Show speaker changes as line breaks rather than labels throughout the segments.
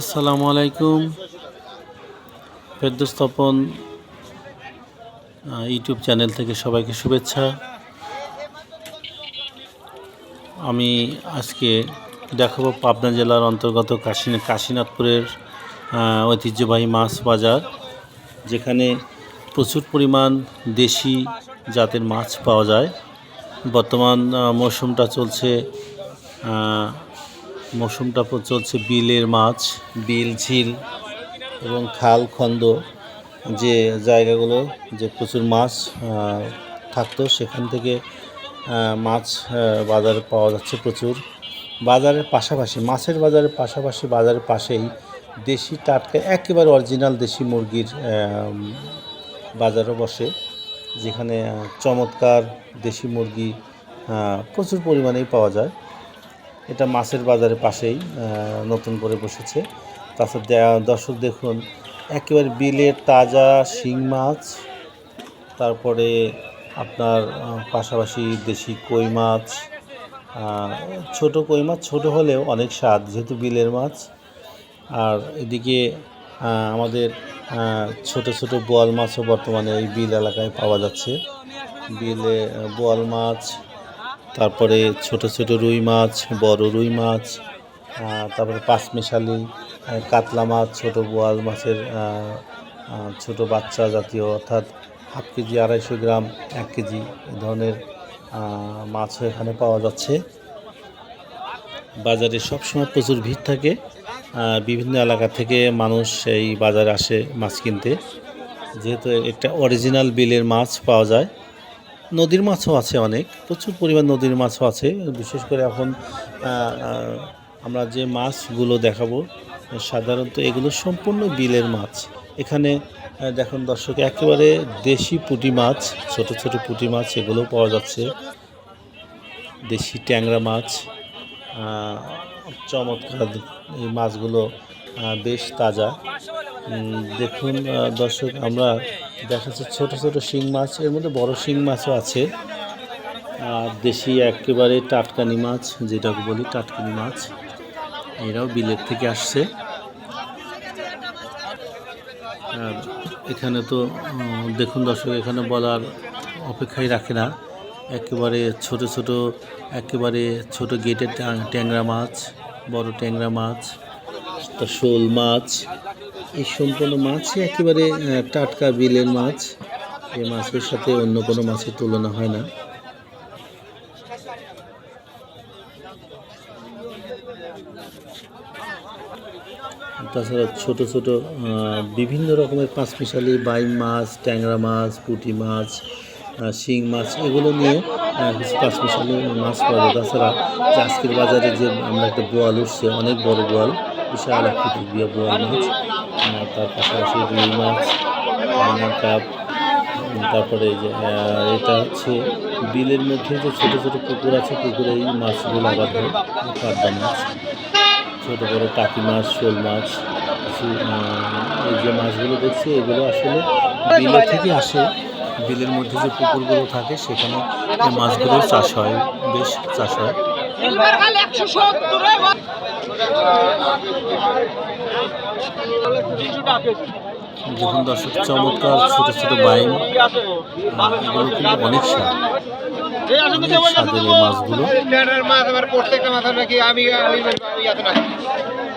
আসসালামু আলাইকুম। ফেরদোস্তপন YouTube channel থেকে সবাইকে শুভেচ্ছা। আমি আজকে দেখাবো পাবনা জেলার অন্তর্গত কাশী কাশীনাথপুরের ঐতিহ্যবাহী মাছ বাজার, যেখানে প্রচুর পরিমাণ দেশি জাতের মাছ পাওয়া যায়। বর্তমান মৌসুমটা চলছে মৌসুমটা চলছে বিলের মাছ, বিল, ঝিল এবং খাল, খন্দ। যে জায়গাগুলো, যে প্রচুর মাছ থাকতো, সেখান থেকে মাছ বাজারে পাওয়া যাচ্ছে প্রচুর। বাজারের পাশাপাশি, মাছের বাজারের পাশাপাশি বাজারের পাশেই দেশি টাটকা, একেবারে অরিজিনাল দেশি মুরগির বাজারও বসে, যেখানে চমৎকার দেশি মুরগি প্রচুর পরিমাণেই পাওয়া যায়। এটা মাছের বাজারের পাশেই নতুন করে বসেছে। তাছাড়া দর্শক দেখুন, একেবারে বিলের তাজা শিং মাছ, তারপরে আপনার পাশাপাশি দেশি কই মাছ ছোট কই মাছ, ছোট হলেও অনেক স্বাদ, যেহেতু বিলের মাছ। আর এদিকে আমাদের ছোট ছোট বোয়াল মাছও বর্তমানে এই বিল এলাকায় পাওয়া যাচ্ছে। বিলে বোয়াল মাছ তারপরে ছোট ছোট রুই মাছ, বড় রুই মাছ তারপরে পাঁচমিশালি কাতলা মাছ, ছোট বোয়াল মাছের ছোট বাচ্চা জাতীয়, অর্থাৎ হাফ কেজি, আড়াইশো গ্রাম, এক কেজি এ ধরনের মাছও এখানে পাওয়া যাচ্ছে। বাজারে সবসময় প্রচুর ভিড় থাকে বিভিন্ন এলাকা থেকে মানুষ এই বাজারে আসে মাছ কিনতে। যেহেতু একটা অরিজিনাল বিলের মাছ পাওয়া যায় নদীর মাছও আছে অনেক, প্রচুর পরিমাণ নদীর মাছও আছে, বিশেষ করে এখন আমরা যে মাছগুলো দেখাবো, সাধারণত এগুলো সম্পূর্ণ বিলের মাছ। এখানে দেখুন দর্শক, একেবারে দেশি পুঁটি মাছ, ছোট ছোট পুঁটি মাছ, এগুলো পাওয়া যাচ্ছে। দেশি ট্যাংরা মাছ চমৎকার এই মাছগুলো বেশ তাজা। দেখুন দর্শক, আমরা দেখাচ্ছি ছোট ছোট শিং মাছ, এর মধ্যে বড় শিং মাছও আছে। আর দেশি একেবারে টাটকানি মাছ, যেটাকে বলি টাটকানি মাছ, এরাও বিলের থেকে আসছে। আর এখানে তো দেখুন দর্শক, এখানে বলার অপেক্ষাই রাখে না। একেবারে ছোট ছোট, একেবারে ছোট গেটের ট্যাংরা মাছ, বড় ট্যাংরা মাছ, তা শোল মাছ এই সম্পূর্ণ মাছই একেবারে টাটকা বিলের মাছ। এই মাছের সাথে অন্য কোনো মাছের তুলনা হয় না। তাছাড়া ছোট ছোট বিভিন্ন রকমের পাঁচমিশালি বাইম মাছ, ট্যাংরা মাছ, পুঁটি মাছ শিং মাছ, এগুলো নিয়ে কিছু পাঁচমিশালি মাছ পাওয়া যায়। তাছাড়া আজকের বাজারে যে আমরা একটা বোয়াল উঠছে, অনেক বড় বোয়াল বিশাল আকৃতির বিয়ে বোয়াল মাছ তার পাশাপাশি রুই মাছ কাপ তারপরে যে এটা হচ্ছে বিলের মধ্যে যে ছোট ছোট পুকুর আছে, পুকুরে এই মাছগুলো হয়, পাবদা মাছ। ছোট বড় টাকি মাছ, শোল মাছ এই যে মাছগুলো দেখছি, এগুলো আসলে বিলের থেকে আসে। বিলের মধ্যে যে পুকুরগুলো থাকে, সেখানে মাছগুলো চাষ হয়, বেশ চাষ হয়। দেখুন দর্শক চমৎকার ছোট ছোট বাইম এগুলো কিন্তু অনেক স্বাদ
প্রত্যেকটা মাথা আমি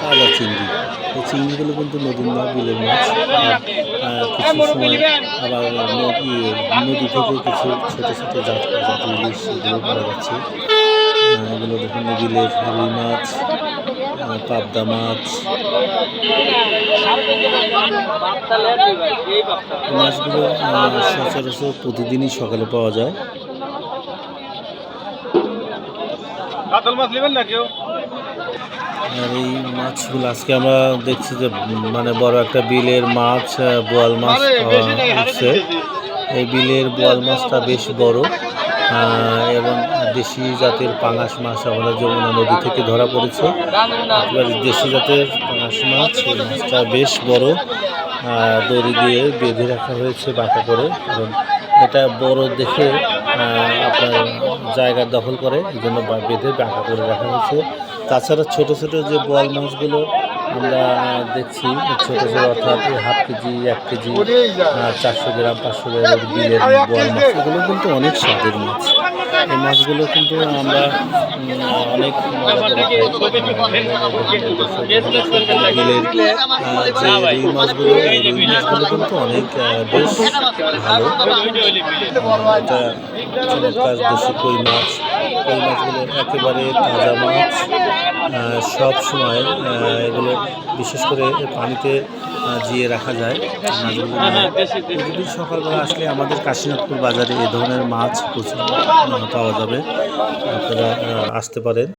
তাজা চিংড়ি। এই চিংড়িগুলো কিন্তু নদীর না বিলের মাছ কিছু সময় আবার নদী থেকে কিছু ছোট ছোট জাত জাতি ইলিশ এগুলো পাওয়া যাচ্ছে। এগুলো দেখুন, বিলের রুই মাছ পাবদা মাছ। মাছগুলো সচরাচর প্রতিদিনই সকালে পাওয়া যায়।
কাতল মাছ নেবেন না কেউ?
আর এই মাছগুলো আজকে আমরা দেখছি যে মানে বড় একটা বিলের মাছ বোয়াল মাছ উঠছে। এই বিলের বোয়াল মাছটা বেশ বড় এবং দেশি জাতের পাঙাশ মাছ আমাদের যমুনা নদী থেকে ধরা পড়েছে। এবার দেশি জাতের পাঙাশ মাছ এই মাছটা বেশ বড় দড়ি দিয়ে বেঁধে রাখা হয়েছে বাঁকা করে। কারণ এটা বড় দেখে আপনার জায়গা দখল করে, এই জন্য বেঁধে বাঁকা করে রাখা হয়েছে। তাছাড়া ছোট ছোট যে বল মাছগুলো আমরা দেখছি, ছোটো ছোটো অর্থাৎ হাফ কেজি, এক কেজি চারশো গ্রাম, পাঁচশো গ্রাম বিলের বল মাছ, এগুলো কিন্তু অনেক স্বাদের মাছ। এই মাছগুলো কিন্তু আমরা অনেক যে মাছগুলো মাছগুলো কিন্তু অনেক বেশ ভালো। এটা চমৎকার কই মাছ। কই মাছগুলো একেবারে তাজা মাছ সব সময় এগুলো বিশেষ করে পানিতে জিয়ে রাখা যায়। প্রতিদিন সকালবেলা আসলে আমাদের কাশীনাথপুর বাজারে এ ধরনের মাছ প্রচুর পাওয়া যাবে। আপনারা আসতে পারেন।